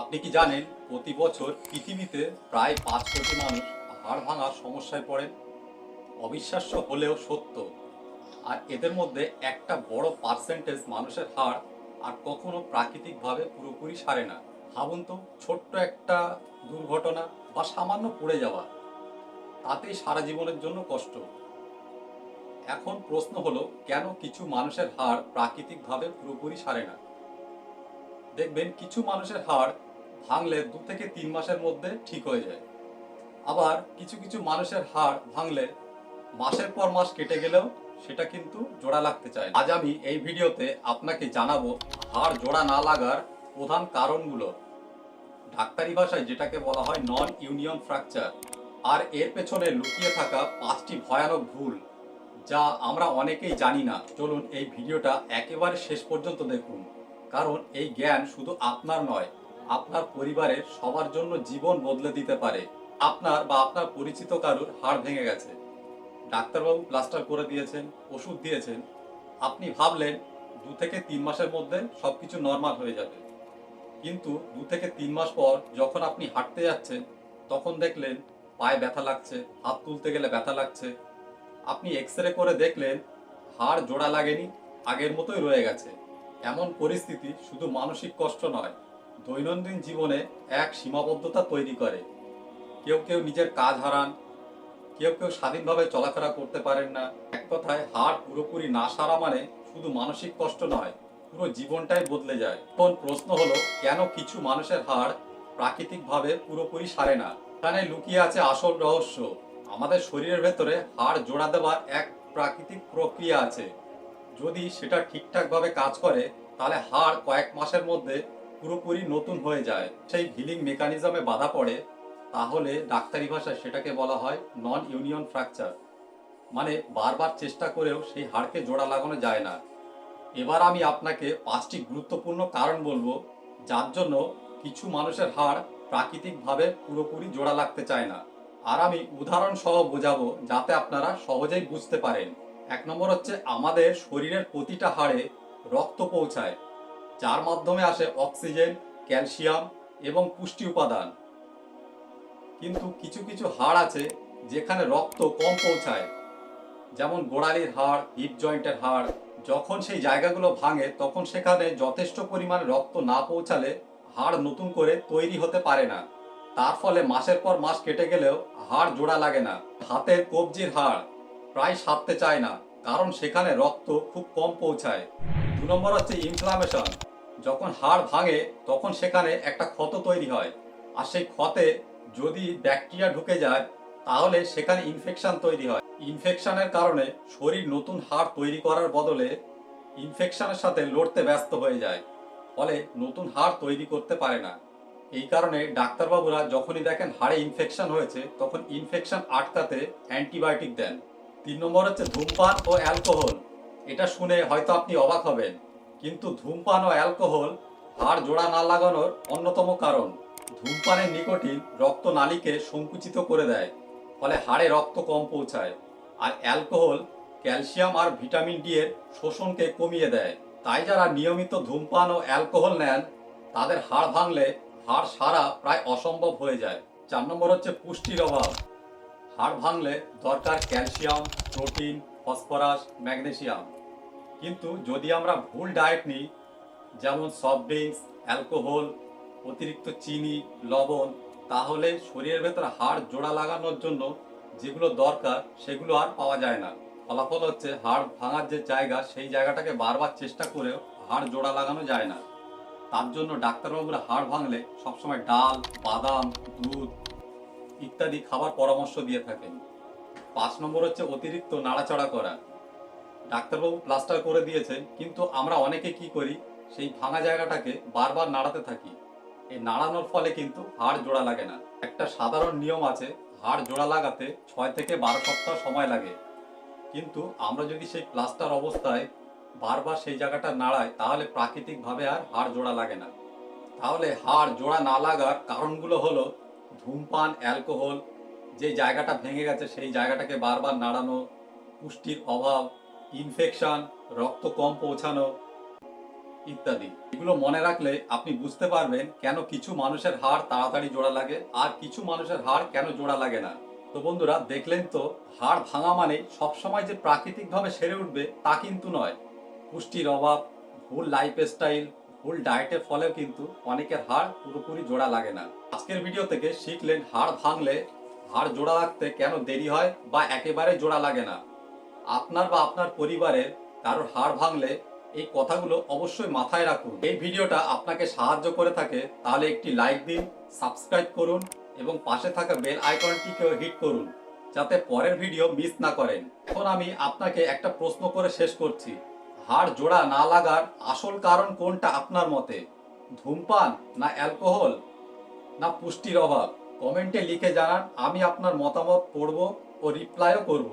আপনি কি জানেন, প্রতি বছর পৃথিবীতে প্রায় পাঁচ কোটি মানুষ হাড় ভাঙার সমস্যায় পড়েন অবিশ্বাস্য হলেও সত্য। আর এদের মধ্যে একটা বড় পার্সেন্টেজ মানুষের হাড় আর কখনো প্রাকৃতিকভাবে পুরোপুরি সারে না। ভাবুন তো, ছোট্ট একটা দুর্ঘটনা বা সামান্য পড়ে যাওয়া, তাতেই সারা জীবনের জন্য কষ্ট। এখন প্রশ্ন হলো, কেন কিছু মানুষের হাড় প্রাকৃতিকভাবে পুরোপুরি সারে না? দেখবেন, কিছু মানুষের হাড় ভাঙলে দু থেকে তিন মাসের মধ্যে ঠিক হয়ে যায়। আবার কিছু কিছু মানুষের হাড় ভাঙলে মাসের পর মাস কেটে গেলেও সেটা কিন্তু জোড়া লাগতে চায় আজ আমি এই ভিডিওতে আপনাকে জানাব হাড় জোড়া না লাগার প্রধান কারণগুলো। ডাক্তারি ভাষায় যেটাকে বলা হয় নন ইউনিয়ন ফ্র্যাকচার আর এর পেছনে লুকিয়ে থাকা পাঁচটি ভয়ানক ভুল, যা আমরা অনেকেই জানি না। চলুন এই ভিডিওটা একেবারে শেষ পর্যন্ত দেখুন, কারণ এই জ্ঞান শুধু আপনার নয় আপনার পরিবারের সবার জন্য জীবন বদলে দিতে পারে। আপনার বা আপনার পরিচিত কারুর হাড় ভেঙে গেছে। ডাক্তারবাবু প্লাস্টার করে দিয়েছেন, ওষুধ দিয়েছেন। আপনি ভাবলেন দু থেকে তিন মাসের মধ্যে সবকিছু নর্মাল হয়ে যাবে। কিন্তু দু থেকে তিন মাস পর যখন আপনি হাঁটতে যাচ্ছেন, তখন দেখলেন পায়ে ব্যথা লাগছে, হাত তুলতে গেলে ব্যথা লাগছে। আপনি এক্স রে করে দেখলেন হাড় জোড়া লাগেনি, আগের মতোই রয়ে গেছে। এমন পরিস্থিতি শুধু মানসিক কষ্ট নয় দৈনন্দিন জীবনে এক সীমাবদ্ধতা তৈরি করে। কেউ কেউ নিজের কাজ হারান, কেউ কেউ স্বাধীনভাবে চলাফেরা করতে পারেন না। এক কথায় হাড় পুরোপুরি না সারা মানে শুধু মানসিক কষ্ট নয়, পুরো জীবনটাই বদলে যায়। এখন প্রশ্ন হলো, কেন কিছু মানুষের হাড় প্রাকৃতিকভাবে পুরোপুরি সারে না? এখানে লুকিয়ে আছে আসল রহস্য। আমাদের শরীরের ভেতরে হাড় জোড়া দেওয়ার এক প্রাকৃতিক প্রক্রিয়া আছে। যদি সেটা ঠিকঠাকভাবে কাজ করে, তাহলে হাড় কয়েক মাসের মধ্যে পুরোপুরি নতুন হয়ে যায়, সেই হিলিং মেকানিজমে বাধা পড়ে, তাহলে ডাক্তারি ভাষায় সেটাকে বলা হয় নন ইউনিয়ন ফ্র্যাকচার মানে বারবার চেষ্টা করেও সেই হাড়কে জোড়া লাগানো যায় না। এবার আমি আপনাকে পাঁচটি গুরুত্বপূর্ণ কারণ বলব, যার জন্য কিছু মানুষের হাড় প্রাকৃতিকভাবে পুরোপুরি জোড়া লাগতে চায় না। আর আমি উদাহরণ সহ বোঝাবো, যাতে আপনারা সহজেই বুঝতে পারেন। এক নম্বর হচ্ছে, আমাদের শরীরের প্রতিটা হাড়ে রক্ত পৌঁছায়। যার মাধ্যমে আসে অক্সিজেন, ক্যালসিয়াম এবং পুষ্টি উপাদান। কিন্তু কিছু কিছু হাড় আছে যেখানে রক্ত কম পৌঁছায়। যেমন গোড়ালির হাড়, হিপ জয়েন্টের হাড়, যখন সেই জায়গাগুলো ভাঙে তখন সেখানে যথেষ্ট পরিমাণে রক্ত না পৌঁছালে হাড় নতুন করে তৈরি হতে পারে না। তার ফলে মাসের পর মাস কেটে গেলেও হাড় জোড়া লাগে না। হাতের কবজির হাড় প্রায় সারতে চায় না, কারণ সেখানে রক্ত খুব কম পৌঁছায়। দু নম্বর হচ্ছে ইনফ্লামেশন যখন হাড় ভাঙে, তখন সেখানে একটা ক্ষত তৈরি হয়। আর সেই ক্ষতে যদি ব্যাকটেরিয়া ঢুকে যায়, তাহলে সেখানে ইনফেকশন তৈরি হয়। ইনফেকশনের কারণে শরীর নতুন হাড় তৈরি করার বদলে ইনফেকশনের সাথে লড়তে ব্যস্ত হয়ে যায়। ফলে নতুন হাড় তৈরি করতে পারে না। এই কারণে ডাক্তারবাবুরা যখনই দেখেন হাড়ে ইনফেকশন হয়েছে, তখন ইনফেকশন আটকাতে অ্যান্টিবায়োটিক দেন। তিন নম্বর হচ্ছে ধূমপান ও অ্যালকোহল। এটা শুনে হয়তো আপনি অবাক হবেন, কিন্তু ধূমপান ও অ্যালকোহল, হাড় জোড়া না লাগানোর অন্যতম কারণ। ধূমপানের নিকোটিন রক্ত নালীকে সংকুচিত করে দেয়, ফলে হাড়ে রক্ত কম পৌঁছায়। আর অ্যালকোহল, ক্যালসিয়াম আর ভিটামিন ডি এর শোষণকে কমিয়ে দেয়। তাই যারা নিয়মিত ধূমপান ও অ্যালকোহল নেন, তাদের হাড় ভাঙলে হাড় সারা প্রায় অসম্ভব হয়ে যায়। চার নম্বর হচ্ছে পুষ্টির অভাব। হাড় ভাঙলে দরকার ক্যালসিয়াম, প্রোটিন, ফসফরাস, ম্যাগনেসিয়াম। কিন্তু যদি আমরা ভুল ডায়েট নিই, যেমন সফট ড্রিঙ্কস অ্যালকোহল অতিরিক্ত চিনি, লবণ, তাহলে শরীরের ভেতর হাড় জোড়া লাগানোর জন্য যেগুলো দরকার সেগুলো আর পাওয়া যায় না। ফলাফল হচ্ছে হাড় ভাঙার যে জায়গা, সেই জায়গাটাকে বারবার চেষ্টা করেও হাড় জোড়া লাগানো যায় না। তার জন্য ডাক্তারবাবুরা হাড় ভাঙলে সবসময় ডাল, বাদাম, দুধ ইত্যাদি খাবার পরামর্শ দিয়ে থাকেন। পাঁচ নম্বর হচ্ছে অতিরিক্ত নাড়াচাড়া করা। ডাক্তারবাবু প্লাস্টার করে দিয়েছেন, কিন্তু আমরা অনেকে কি করি, সেই ভাঙা জায়গাটাকে বারবার নাড়াতে থাকি। এই নাড়ানোর ফলে কিন্তু হাড় জোড়া লাগে না। একটা সাধারণ নিয়ম আছে, হাড় জোড়া লাগাতে ছয় থেকে বারো সপ্তাহ সময় লাগে। কিন্তু আমরা যদি সেই প্লাস্টার অবস্থায় বারবার সেই জায়গাটা নাড়াই, তাহলে প্রাকৃতিকভাবে আর হাড় জোড়া লাগে না। তাহলে হাড় জোড়া না লাগার কারণগুলো হলো ধূমপান, অ্যালকোহল, যে জায়গাটা ভেঙে গেছে সেই জায়গাটাকে বারবার নাড়ানো, পুষ্টির অভাব ইনফেকশন রক্ত কম পৌঁছানো ইত্যাদি। এগুলো মনে রাখলে আপনি বুঝতে পারবেন কেন কিছু মানুষের হাড় তাড়াতাড়ি জোড়া লাগে আর কিছু মানুষের হাড় কেন জোড়া লাগে না। তো বন্ধুরা, দেখলেন তো, হাড় ভাঙা মানে সবসময় যে প্রাকৃতিকভাবে সেরে উঠবে তা কিন্তু নয়। পুষ্টির অভাব, ভুল লাইফ স্টাইল ভুল ডায়েটের ফলেও কিন্তু অনেকের হাড় পুরোপুরি জোড়া লাগে না। আজকের ভিডিও থেকে শিখলেন হাড় ভাঙলে হাড় জোড়া রাখতে কেন দেরি হয় বা একেবারে জোড়া লাগে না। আপনার বা আপনার পরিবারের কারোর হাড় ভাঙলে এই কথাগুলো অবশ্যই মাথায় রাখুন। এই ভিডিওটা আপনাকে সাহায্য করে থাকে, তাহলে একটি লাইক দিন, সাবস্ক্রাইব করুন এবং পাশে থাকা বেল আইকনটিকেও হিট করুন, যাতে পরের ভিডিও মিস না করেন। এখন আমি আপনাকে একটা প্রশ্ন করে শেষ করছি। হাড় জোড়া না লাগার আসল কারণ কোনটা আপনার মতে? ধূমপান না অ্যালকোহল? না পুষ্টির অভাব? কমেন্টে লিখে জানান, আমি আপনার মতামত পড়ব ও রিপ্লাইও করব।